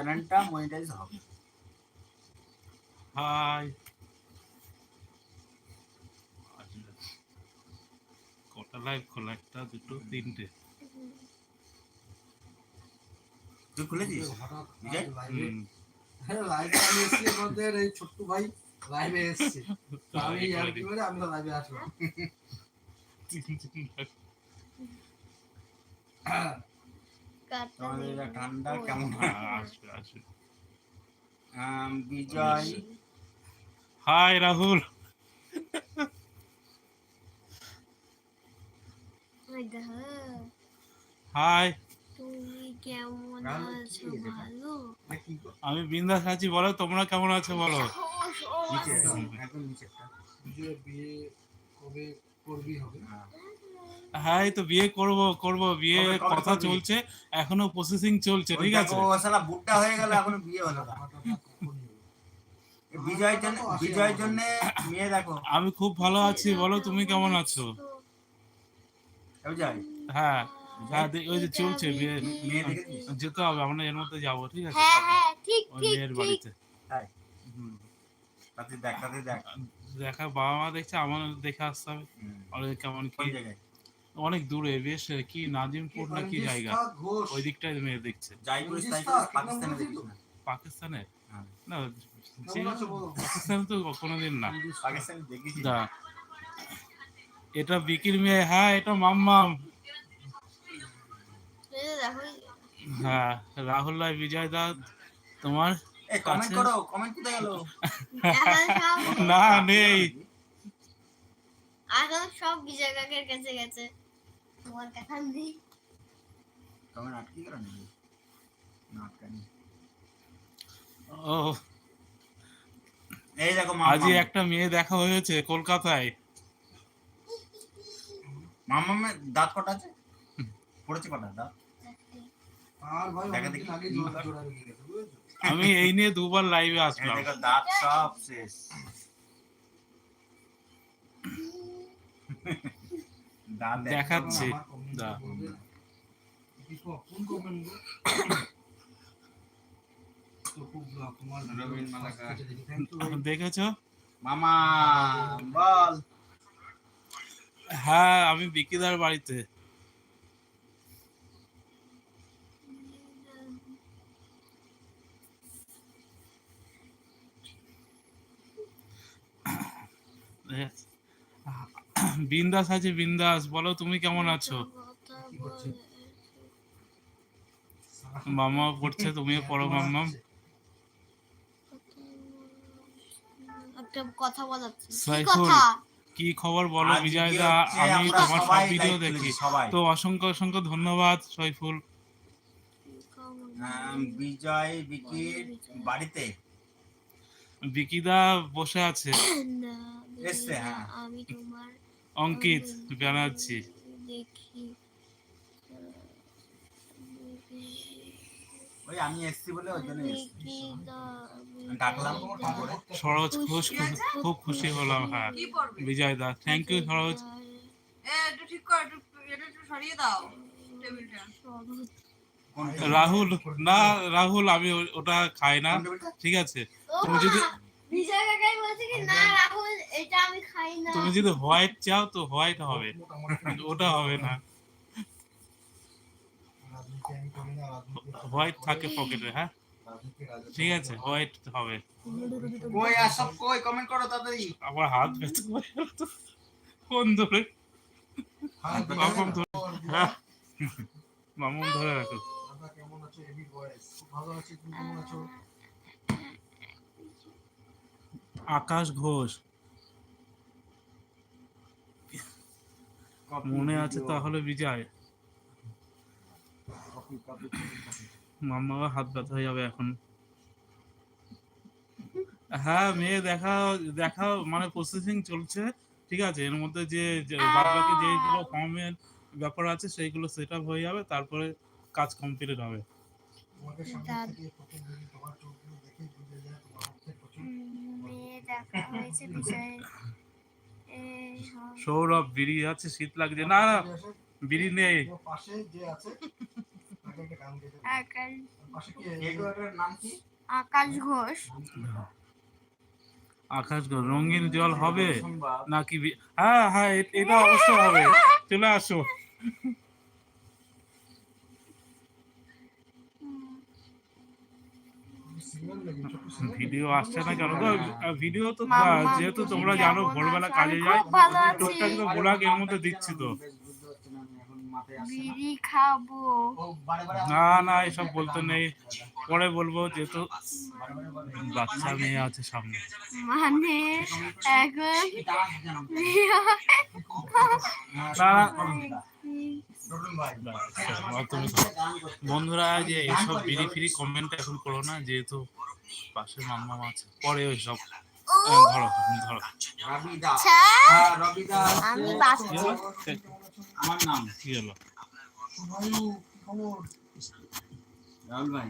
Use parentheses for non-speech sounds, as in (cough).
চ্যানেলটা মনিটাইজ হবে। হাই। কটা লাইভ খোলা? একটা দুটো তিনটে। তুই খুলেছিস? আমাদের এই ছোট্ট ভাই লাইভে এসেছে। আমি আমি লাইভে আসলাম (laughs) তোমাদের ঠান্ডা কেমন? হ্যাঁ, আসবে আসবে। বিজয়। হাই রাহুল। হাই আমি বিন্দাস আছি বলো তোমরা কেমন আছো বলো। একদম নিচে। একটা। বিয়ে কবে করবি হবে? হ্যাঁ। হ্যাঁ এই তো বিয়ে করব করব বিয়ে কথা চলছে এখনও প্রসেসিং চলছে ঠিক আছে? ও শালা বুট্টা হয়ে গেল এখনও বিয়ে হলো না। জন্য বিজয়ের জন্য মেয়ে দেখো। আমি খুব ভালো আছি বলো তুমি কেমন আছো? হ্যাঁ হ্যাঁ ওই যে চলছে বিয়ে যেতে হবে আমরা এর মধ্যে যাব ঠিক আছে? হ্যাঁ হ্যাঁ মেয়ের বাড়িতে। দেখা বাবা মা দেখছে আমার দেখে আসতে হবে। কেমন কি? জায়গায়। অনেক দূরে বেশ কি নাজিমপুর না কি জায়গা? ওই দিকটায় মেয়ে দেখছে। যাই করিস তাই রঞ্জিত পাকিস্তানে কেমন না? পাকিস্তানে হ্যাঁ। না? পাকিস্তানে তো কোনোদিন না। দা এটা বিকির মেয়ে। হ্যাঁ এটা মাম্মাম। হ্যাঁ রাহুল রায় বিজয় দা তোমার কমেন্ট করো কমেন্ট কোথায় গেল? না নেই। এখন সব বিজয় কাকের কাছে গেছে। তোমার কথা নেই। আটকে গেল নাকি? না আটকানি ও এই দেখো আজই একটা মেয়ে দেখা হয়েছে কলকাতায়। মাম্মামের দাঁত কটা আছে? পড়েছে কটা দাঁত? আমি এই নিয়ে দুবার লাইভে আসলাম। দাঁত সব শেষ দাঁত দেখো। দেখাচ্ছে। আমার comment দা। বলবে। কি কো- কোন comment গো? তো খুব আহ, তোমার রবীন মালাকার। কাছে দেখি। Thank you (laughs) ভাই। (laughs) দেখেছ? মামা। বল। হ্যাঁ আমি বিকিদার বাড়িতে। (coughs) বিন্দাস আছে বিন্দাস। বলো তুমি কেমন আছো? মামা পড়ছে তুমিও পড়ো মাম্মাম। কথা বলাচ্ছি কি কথা? কি খবর বলো বিজয় দা আমি তোমার সব ভিডিও দেখি। তো অসংখ্য অসংখ্য ধন্যবাদ সৈফুল বিজয় বিকির বাড়িতে? বিকিদা বসে আছে। এসছে, হ্যাঁ। অঙ্কিত ব্যানার্জি ওই আমি এসছি বলে ওই জন্য এসছি। দেখি দা- ডাকলাম দা- ফোন করে। সরোজ খুশ খুব খুশি হলাম হ্যাঁ। বিজয় দা থ্যাংক ইউ সরোজ। ঠিক কর এটা একটু সরিয়ে দাও টেবিলটা। রাহুল না রাহুল আমি ওটা খাই না ঠিক আছে? তুমি যদি- বিজয় কাকাই বলছে কি না রাহুল এটা আমি খাই না। তুমি যদি হোয়াইট চাও তো হোয়াইট হবে। ওটা হবে না। হোয়াইট থাকে পকেটে হ্যাঁ? ঠিক আছে হোয়াইট হবে। কই আর সব কই? কমেন্ট করো তাড়াতাড়ি। আমার হাত ব্যথা করে ফোন ধরে? হ্যাঁ, বাবুম ধরে-? হ্যাঁ। মামুন ধরে রাখো। কেমন আছো? এবি বয়েস ভালো আছি তুমি কেমন আছো? আকাশ ঘোষ। মনে আছে তাহলে বিজয়. মাম্মা হাত ব্যথা হয়ে যাবে এখন। হ্যাঁ মেয়ে দেখা দেখা মানে প্রসেসিং চলছে ঠিক আছে? এর মধ্যে যে বাকি যেগুলো ফর্মের ব্যাপার আছে সেইগুলো সেট আপ হয়ে যাবে তারপরে কাজ কমপ্লিট হবে। দেখা হয়েছে বিজয় সৌরভ বিড়ি আছে শীত লাগছে। না না বিড়ি নেই। পাশে যে আছে। আকাশ কি আকাশ ঘোষ। রঙিন জল হবে নাকি হ্যাঁ হ্যাঁ এটা অবশ্যই হবে। চলে আসো। ভিডিও আসছে না কেন? ভিডিও তো যেহেতু তোমরা জানো ভোরবেলা কাজে যাই টুকটাক তো ব্লগ এর মধ্যে দিচ্ছি তো। না না। বিড়ি খাব। ও বারে বারে না না এসব বলতে নেই। পরে বলব যেহেতু। বাচ্চা মেয়ে আছে সামনে। মানে এখন বন্ধুরা যে এইসব বিড়ি ফিরি কমেন্ট এখন করো না যেহেতু পাশে মাম্মা আছে পরে ওই সব ধরো ধরো। আচ্ছা। হ্যাঁ আমার নাম কি হলো? ভাই কি খবর? রাহুল ভাই।